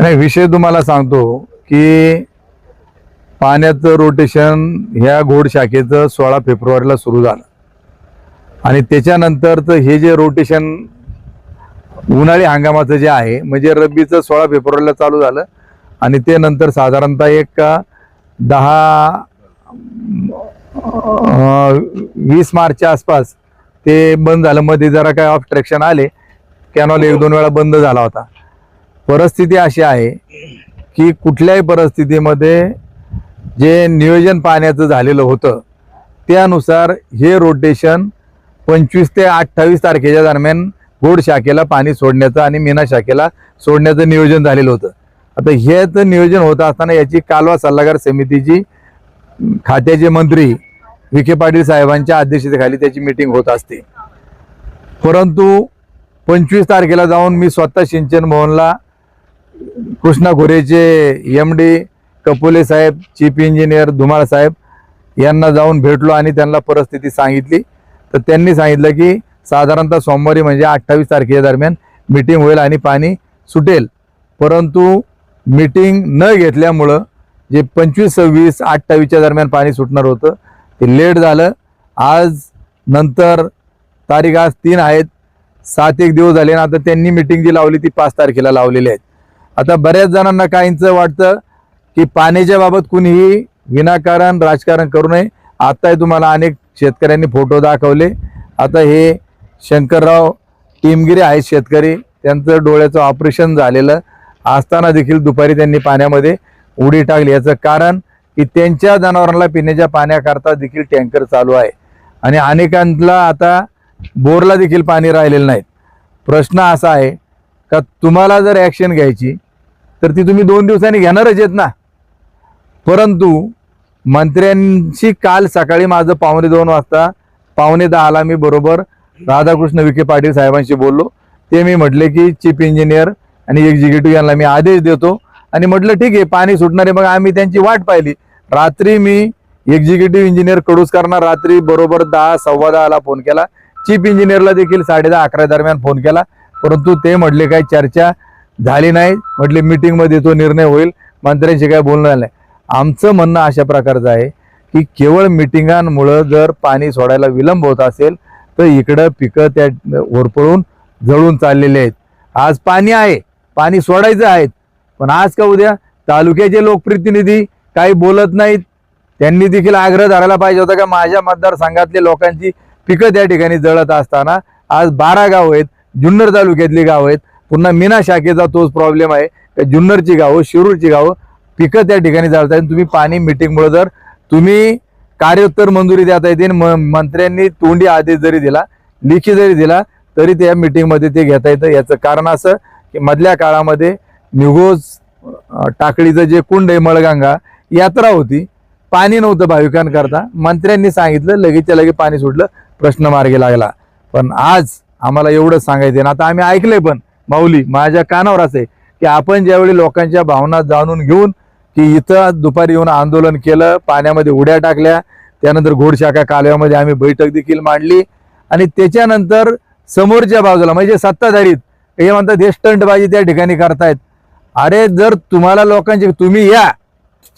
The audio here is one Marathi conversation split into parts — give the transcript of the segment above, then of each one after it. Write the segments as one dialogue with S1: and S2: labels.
S1: नाही विषय तुम्हाला सांगतो की पाण्याचं रोटेशन ह्या घोड शाखेचं सोळा फेब्रुवारीला सुरू झालं. आणि त्याच्यानंतरचं हे जे रोटेशन उन्हाळी हंगामाचं जे आहे म्हणजे रब्बीचं सोळा फेब्रुवारीला चालू झालं. आणि ते नंतर साधारणतः एक दहा वीस मार्चच्या आसपास ते बंद झालं. मध्ये जरा काय ऑब्स्ट्रक्शन आले. कॅनॉल एक दोन वेळा बंद झाला होता. परिस्थिती अशी आहे की कुठल्याही परिस्थितीमध्ये जे नियोजन पाण्याचं झालेलं होतं त्यानुसार हे रोटेशन पंचवीस ते अठ्ठावीस तारखेच्या दरम्यान गोड शाखेला पाणी सोडण्याचं आणि मीना शाखेला सोडण्याचं नियोजन झालेलं होतं. आता हेचं नियोजन होत असताना याची कालवा सल्लागार समितीची खात्याचे मंत्री विखे पाटील साहेबांच्या अध्यक्षतेखाली त्याची मिटिंग होत असते. परंतु पंचवीस तारखेला जाऊन मी स्वतः सिंचन भवनला Krishna घोरेचे M D Kapole saheb chief engineer Dhumal saheb यांना जाऊन भेटलो आणि त्यांना परिस्थिती सांगितली. तर त्यांनी सांगितलं की साधारणतः सोमवारी म्हणजे अठ्ठावीस तारखेच्या दरम्यान मिटिंग होईल आणि पाणी सुटेल. परंतु मिटिंग न घेतल्यामुळं जे पंचवीस सव्वीस अठ्ठावीसच्या दरम्यान पाणी सुटणार होतं ते लेट झालं. आज नंतर तारीख आज तीन आहेत. सात एक दिवस झाले आणि आता त्यांनी मिटिंग जी लावली ती पाच तारखेला लावलेली आहेत. आता बऱ्याच जणांना काहींचं वाटतं की पाण्याच्या बाबत कुणीही विनाकारण राजकारण करू नये. आताही तुम्हाला अनेक शेतकऱ्यांनी फोटो दाखवले. आता हे शंकरराव टीमगिरी आहेत शेतकरी. त्यांचं डोळ्याचं ऑपरेशन झालेलं. असताना देखील दुपारी त्यांनी पाण्यामध्ये उडी टाकली. याचं कारण की त्यांच्या जनावरांना पिण्याच्या पाण्याकरता देखील टँकर चालू आहे. आणि अनेकांना आता बोरला देखील पाणी राहिलेलं नाही. प्रश्न असा आहे का तुम्हाला जर ॲक्शन घ्यायची तर ती तुम्ही दोन दिवसांनी घेणारच आहेत ना. परंतु मंत्र्यांशी काल सकाळी माझं पावणे दोन वाजता पावणे दहाला मी बरोबर राधाकृष्ण विखे पाटील साहेबांशी बोललो. ते मी म्हटले की चीफ इंजिनियर आणि एक्झिक्युटिव्ह यांना मी आदेश देतो. आणि म्हटलं ठीक आहे पाणी सुटणारे मग आम्ही त्यांची वाट पाहिली. रात्री मी एक्झिक्युटिव्ह इंजिनियर कडूसकरांना रात्री बरोबर दहा सव्वा दहाला फोन केला. चीफ इंजिनियरला देखील साडे दहा अकरा दरम्यान फोन केला. परंतु ते म्हटले काय चर्चा झाली नाही म्हटले मीटिंगमध्ये तो निर्णय होईल मंत्र्यांशी काय बोलणार नाही. आमचं म्हणणं अशा प्रकारचं आहे की केवळ मिटिंगांमुळं जर पाणी सोडायला विलंब होत असेल तर इकडं पिकं त्या होरपळून जळून चाललेले आहेत. आज पाणी आहे पाणी सोडायचं आहेत पण आज का उद्या तालुक्याचे लोकप्रतिनिधी काही बोलत नाहीत. त्यांनी देखील आग्रह धरायला पाहिजे होता का माझ्या मतदारसंघातले लोकांची पिकं त्या ठिकाणी जळत असताना आज बारा गाव आहेत जुन्नर तालुक्यातली गाव आहेत पुन्हा मीना शाखेचा तोच प्रॉब्लेम आहे. का जुन्नरची गावं शिरूरची गावं पिकं त्या ठिकाणी जाळत आहेत तुम्ही पाणी मिटिंगमुळे जर तुम्ही कार्योत्तर मंजुरी देता येते म- मंत्र्यांनी तोंडी आदेश जरी दिला लिखी जरी दिला तरी त्या मिटिंगमध्ये ते घेता येतं. याचं कारण असं की मधल्या काळामध्ये निघोज टाकळीचं जे कुंड आहे मळगंगा यात्रा होती. पाणी नव्हतं भाविकांकरता. मंत्र्यांनी सांगितलं लगेचच्या लगे पाणी सुटलं प्रश्न मार्गी लागला. पण आज आम्हाला एवढंच सांगायचं आहे. आता आम्ही ऐकलंय पण माऊली माझ्या कानावर असे आहे की आपण ज्यावेळी लोकांच्या भावना जाणून घेऊन की इथं दुपारी येऊन आंदोलन केलं पाण्यामध्ये उड्या टाकल्या त्यानंतर घोडशाखा कालव्यामध्ये आम्ही बैठक देखील मांडली आणि त्याच्यानंतर समोरच्या बाजूला म्हणजे सत्ताधारीत हे म्हणतात हे स्टंटबाजी त्या ठिकाणी करतायत. अरे जर तुम्हाला लोकांची तुम्ही या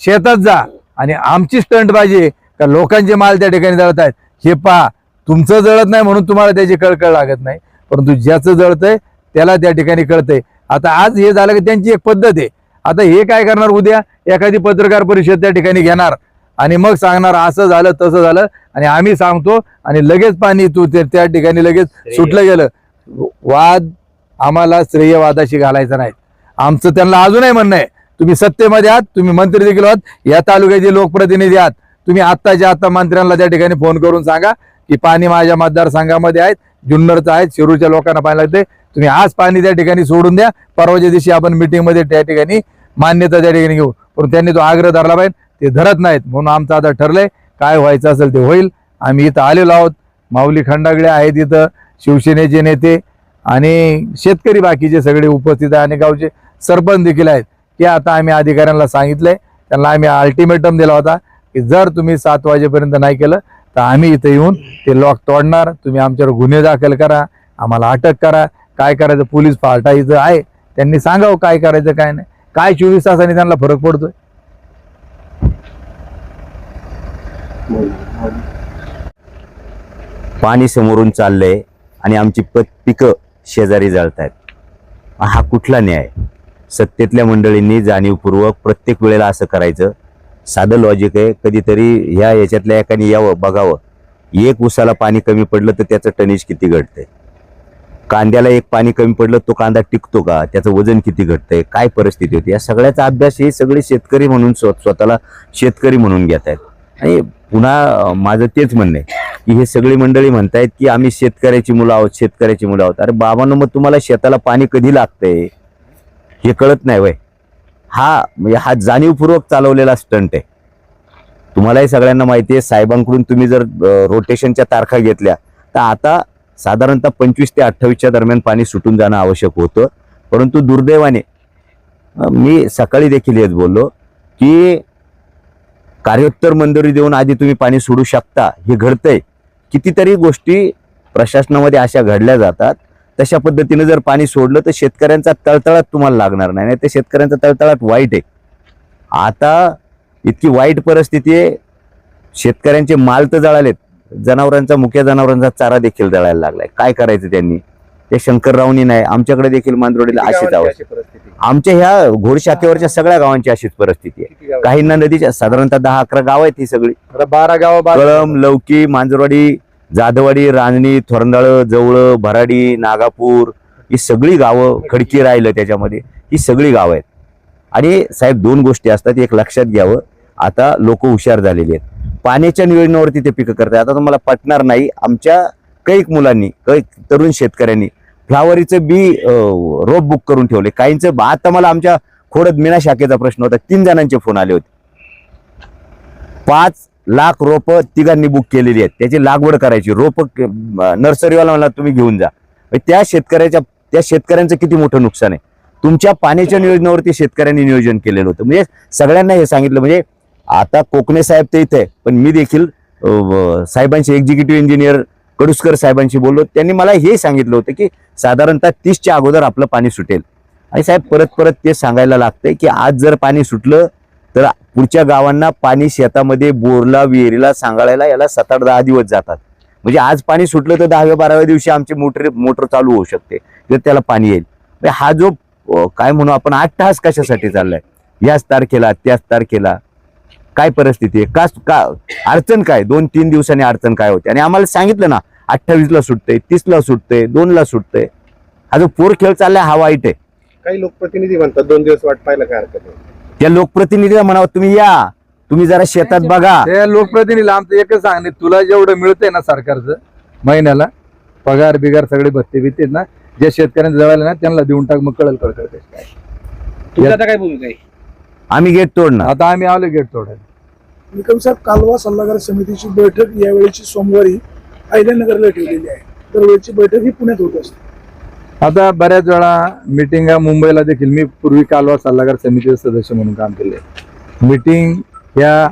S1: शेतात जा आणि आमची स्टंटबाजी का लोकांचे माल त्या ठिकाणी जळत आहेत हे पहा तुमचं जळत नाही म्हणून तुम्हाला त्याची कळकळ लागत नाही परंतु ज्याचं जळतंय त्याला त्या ठिकाणी कळतंय. आता आज हे झालं की त्यांची एक पद्धत आहे. आता हे काय करणार उद्या? एखादी पत्रकार परिषद त्या ठिकाणी घेणार आणि मग सांगणार असं झालं तसं झालं आणि आम्ही सांगतो आणि लगेच पाणी तू ते- त्या ठिकाणी लगेच सुटलं गेलं. वाद आम्हाला श्रेयवादाशी घालायचा नाही. आमचं त्यांना अजूनही म्हणणं आहे तुम्ही सत्तेमध्ये आहात तुम्ही मंत्री देखील आहात या तालुक्याचे लोकप्रतिनिधी आहात. तुम्ही आत्ताच्या आता मंत्र्यांना त्या ठिकाणी फोन करून सांगा की पाणी माझ्या मतदारसंघामध्ये आहेत. जुन्नरचं आहेत शिरूरच्या लोकांना पाणी लागते. तुम्ही आज पाणी त्या ठिकाणी सोडून द्या. परवाच्या दिवशी आपण मीटिंगमध्ये त्या ठिकाणी मान्यता त्या ठिकाणी घेऊ. पण त्यांनी तो आग्रह धरला पाहिजे. ते धरत नाहीत म्हणून आमचं आता ठरलंय. काय व्हायचं असेल ते होईल. आम्ही इथं आलेलो आहोत. माऊली खंडागडे आहेत इथं. शिवसेनेचे नेते आणि शेतकरी बाकीचे सगळे उपस्थित आहे आणि गावचे सरपंच देखील आहेत. ते आता आम्ही अधिकाऱ्यांना सांगितलंय. त्यांना आम्ही अल्टिमेटम दिला होता की जर तुम्ही सात वाजेपर्यंत नाही केलं तर आम्ही इथं येऊन ते लॉक तोडणार. तुम्ही आमच्यावर गुन्हे दाखल करा. आम्हाला अटक करा. काय करायचं? पोलीस फाटा आहे. त्यांनी सांगावं काय करायचं काय नाही. काय चोवीस तासांनी त्यांना फरक पडतोय?
S2: पाणी समोरून चाललंय आणि आमची पिकं शेजारी जळत आहेत हा कुठला न्याय? सत्तेतल्या मंडळींनी जाणीवपूर्वक प्रत्येक वेळेला असं करायचं. साधं लॉजिक आहे. कधीतरी ह्या याच्यातल्या एकाने यावं बघावं. एक उसाला पाणी कमी पडलं तर त्याचं टनेज किती घटतंय? कांद्याला एक पाणी कमी पडलं तो कांदा टिकतो का? त्याचं वजन किती घटतंय? काय परिस्थिती होती? या सगळ्याचा अभ्यास हे सगळे शेतकरी म्हणून स्वतःला शेतकरी म्हणून घेत आहेत. आणि पुन्हा माझं तेच म्हणणं आहे की हे सगळी मंडळी म्हणतायत की आम्ही शेतकऱ्याची मुलं आहोत शेतकऱ्याची मुलं आहोत. अरे बाबांनो मग तुम्हाला शेताला पाणी कधी लागतंय? हे कळत नाही वय. हा म्हणजे हा जाणीवपूर्वक चालवलेला स्टंट आहे. तुम्हालाही सगळ्यांना माहिती आहे साहेबांकडून तुम्ही जर रोटेशनच्या तारखा घेतल्या तर आता साधारणतः पंचवीस ते अठ्ठावीसच्या दरम्यान पाणी सुटून जाणं आवश्यक होतं. परंतु दुर्दैवाने मी सकाळी देखील हेच बोललो की कार्योत्तर मंजुरी देऊन आधी तुम्ही पाणी सोडू शकता हे घडतंय. कितीतरी गोष्टी प्रशासनामध्ये अशा घडल्या जातात तशा पद्धतीने जर पाणी सोडलं तर शेतकऱ्यांचा तळतळाट तुम्हाला लागणार नाही. नाही तर शेतकऱ्यांचा तळतळाट वाईट आहे. आता इतकी वाईट परिस्थिती आहे. शेतकऱ्यांचे माल तर जळालेत. जनावरांचा मुख्य जनावरांचा चारा देखील जळायला लागलाय. काय करायचं त्यांनी? ते शंकररावनी नाही आमच्याकडे देखील मांजरोडीला अशीच अवस्था आमच्या ह्या घोडशाखेवरच्या सगळ्या गावांची अशीच परिस्थिती आहे. काहींना नदीच्या साधारणतः दहा अकरा गाव आहेत ही सगळी.
S1: बारा गाव
S2: कळम लवकी मांजरवाडी जाधवाडी रांजणी थोरंदाळ जवळ भराडी नागापूर ही सगळी गावं खडकी राहिलं त्याच्यामध्ये. ही सगळी गावं आहेत. आणि साहेब दोन गोष्टी असतात. एक लक्षात घ्यावं. आता लोक हुशार झालेली आहेत. पाण्याच्या नियोजनावरती ते पिकं करतात. आता तुम्हाला पटणार नाही. आमच्या कैक मुलांनी कैक तरुण शेतकऱ्यांनी फ्लावरीचं बी रोप बुक करून ठेवले. काहींचं आता मला आमच्या खोडत मीना शाखेचा प्रश्न होता. तीन जणांचे फोन आले होते. पाच लाख रोपं तिघांनी बुक केलेली आहेत. त्याची लागवड करायची. रोपं नर्सरीवाला मला तुम्ही घेऊन जा. म्हणजे त्या शेतकऱ्याच्या त्या शेतकऱ्यांचं किती मोठं नुकसान आहे? तुमच्या पाण्याच्या नियोजनावरती शेतकऱ्यांनी नियोजन केलेलं होतं. म्हणजे सगळ्यांना हे सांगितलं. म्हणजे आता कोकणे साहेब ते इथे आहे, पण मी देखील साहेबांशी एक्झिक्युटिव्ह इंजिनियर कडुसकर साहेबांशी बोललो. त्यांनी मला हे सांगितलं होतं की साधारणतः तीसच्या अगोदर आपलं पाणी सुटेल. आणि साहेब परत परत ते सांगायला लागतंय की आज जर पाणी सुटलं तर पुढच्या गावांना पाणी शेतामध्ये बोरला विहिरीला सांगाळायला याला सात आठ दहा दिवस जातात. म्हणजे आज पाणी सुटलं तर दहाव्या बाराव्या दिवशी आमची मोटर मोटर चालू होऊ शकते. तर त्याला पाणी येईल. म्हणजे हा जो काय म्हणू आपण आठ तास कशासाठी चाललाय? याच तारखेला त्याच तारखेला काय परिस्थिती आहे? का का अडचण काय? दोन तीन दिवसांनी अडचण काय होते? आणि आम्हाला सांगितलं ना अठ्ठावीसला सुटतंय तीसला सुटतंय दोनला सुटतंय. हा जो पोर खेळ चाललाय हा वाईट आहे.
S3: काही लोकप्रतिनिधी म्हणतात दोन दिवस वाट पाहायला काय हरकत नाही.
S2: त्या लोकप्रतिनिधीला म्हणावं तुम्ही या. तुम्ही जरा शेतात बघा.
S1: ते लोकप्रतिनिधी आमचं एकच सांगणे तुला जेवढं मिळतंय ना सरकारचं महिन्याला पगार बिगार सगळे भत्ते बित्ते ना जे शेतकऱ्यांचं जळाले ना त्यांना देऊन टाक मग कळल कळकळ काय.
S3: तुमची आता काय भूमिका आहे?
S2: आम्ही गेट तोडणार.
S1: आता आम्ही आलो गेट तोडायला.
S4: निकम साहेब कालवा सल्लागार समितीची बैठक यावेळेची सोमवारी अहिल्यानगरला ठेवलेली आहे. दरवेळची बैठक ही पुण्यात होत असते.
S1: आता बऱ्याच वेळा मिटिंगा मुंबईला देखील मी पूर्वी कालवा सल्लागार समितीचे सदस्य म्हणून काम केले. मिटिंग ह्या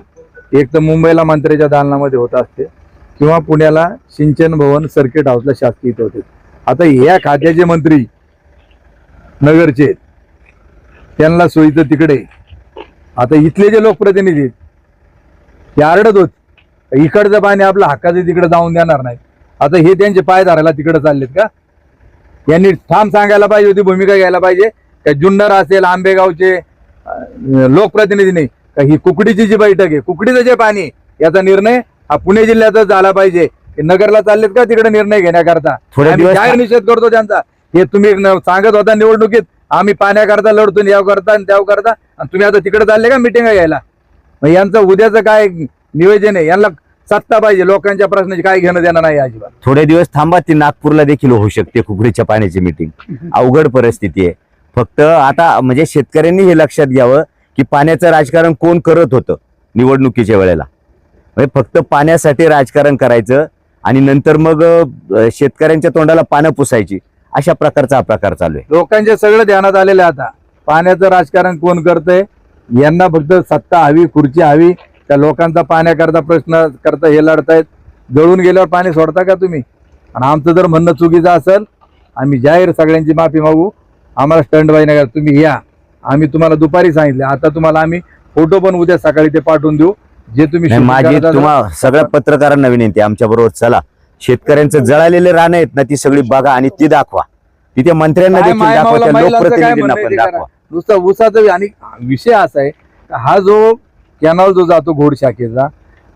S1: एक तर मुंबईला मंत्र्याच्या दालनामध्ये होत असते किंवा पुण्याला सिंचन भवन सर्किट हाऊसला शासकीय इथं होते. आता ह्या खात्याचे मंत्री नगरचे त्यांना सोयीचं तिकडे. आता इथले जे लोकप्रतिनिधी आहेत ते आरडत होत. इकडचं पाणी आपलं हक्काचं तिकडे जाऊन देणार नाही आता हे त्यांचे पाय धरायला तिकडे चाललेत का? यांनी ठाम सांगायला पाहिजे होती भूमिका घ्यायला पाहिजे. का जुन्नर असेल आंबेगावचे अं, लोकप्रतिनिधी नाही का ही कुकडीची जी बैठक आहे कुकडीचं जे पाणी याचा निर्णय हा पुणे जिल्ह्यातच झाला पाहिजे. नगरला चाललेत का तिकडे निर्णय घेण्याकरता? जाहीर निषेध करतो त्यांचा. हे तुम्ही सांगत होता निवडणुकीत आम्ही पाण्याकरता लढतो याव करता आणि त्याव करता. आणि तुम्ही आता तिकडे चालले का मिटिंग घ्यायला? मग यांचं उद्याचं काय नियोजन आहे? यांना सत्ता पाहिजे लोकांच्या प्रश्नाची काय घेणं देणं नाही अजिबात.
S2: थोडे दिवस थांबा ती नागपूरला देखील होऊ शकते कुकडीच्या पाण्याची मिटिंग अवघड परिस्थिती आहे. फक्त आता म्हणजे शेतकऱ्यांनी हे लक्षात घ्यावं की पाण्याचं राजकारण कोण करत होतं निवडणुकीच्या वेळेला. म्हणजे फक्त पाण्यासाठी राजकारण करायचं आणि नंतर मग शेतकऱ्यांच्या तोंडाला पानं पुसायची अशा प्रकारचा हा प्रकार चालू आहे.
S1: लोकांच्या सगळं ध्यानात आलेलं आहे आता. पाण्याचं राजकारण कोण करतंय? यांना फक्त सत्ता हवी खुर्ची हवी त्या लोकांचा पाण्याकरता प्रश्न करता हे लढतायत. जळून गेल्यावर पाणी सोडता का तुम्ही? आणि आमचं जर म्हणणं चुकीचं असेल आम्ही जाहीर सगळ्यांची माफी मागू. आम्हाला स्टंट बाई नका तुम्ही या. आम्ही तुम्हाला दुपारी सांगितले. आता तुम्हाला आम्ही फोटो पण उद्या सकाळी ते पाठवून देऊ. जे तुम्ही
S2: माझी
S1: करत असाल-
S2: तुम्हा सगळ्या पत्रकारांना विनंती आमच्या बरोबर चला. शेतकऱ्यांचं जळालेले रानं आहेत ना ती सगळी बघा आणि ती दाखवा. तिथे मंत्र्यांना देखील दाखवा लोकप्रतिनिधींना पण दाखवा.
S1: नुसतं ऊसाचं आणि विषय असा आहे हा जो कॅनॉल जो जातो घोड शाखेचा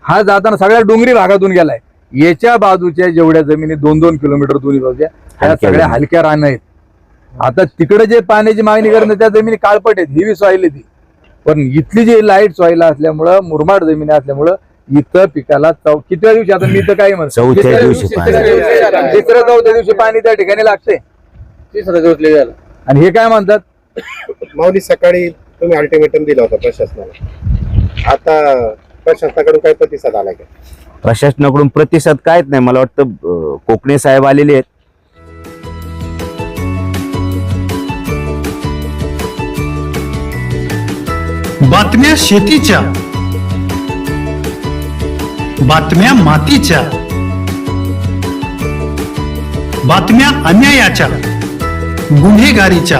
S1: हा जाताना सगळ्या डोंगरी भागातून गेलाय. याच्या बाजूच्या जेवढ्या जमिनी दोन दोन किलोमीटर दोन्ही बाजूच्या त्या
S2: हलक्या
S1: सगळ्या. हलक्या रान आहेत. आता तिकडे जे पाण्याची मागणी करणं त्या जमिनी काळपट आहेत हिवी सॉईल आहे ती. पण इथली जी लाइट सॉईल असल्यामुळं मुरमाड जमिनी असल्यामुळं इथं पिकाला चौ कितव्या दिवशी आता मी तर काय म्हणतो?
S2: चौथ्या
S1: तिसऱ्या
S2: दिवशी
S1: तिसऱ्या तिसऱ्या चौथ्या दिवशी पाणी त्या ठिकाणी लागते
S3: तिसरा दिवस.
S1: आणि हे काय म्हणतात?
S3: माऊली सकाळी तुम्ही अल्टिमेटम दिला होता प्रशासनाला. आता प्रशासनाकडून काय प्रतिसाद आला का?
S2: प्रशासनाकडून प्रतिसाद कायच नाही. मला वाटतं अं, कोकणे साहेब आलेले आहेत.
S5: बातम्या शेतीच्या बातम्या मातीच्या बातम्या अन्यायाच्या गुन्हेगारीच्या.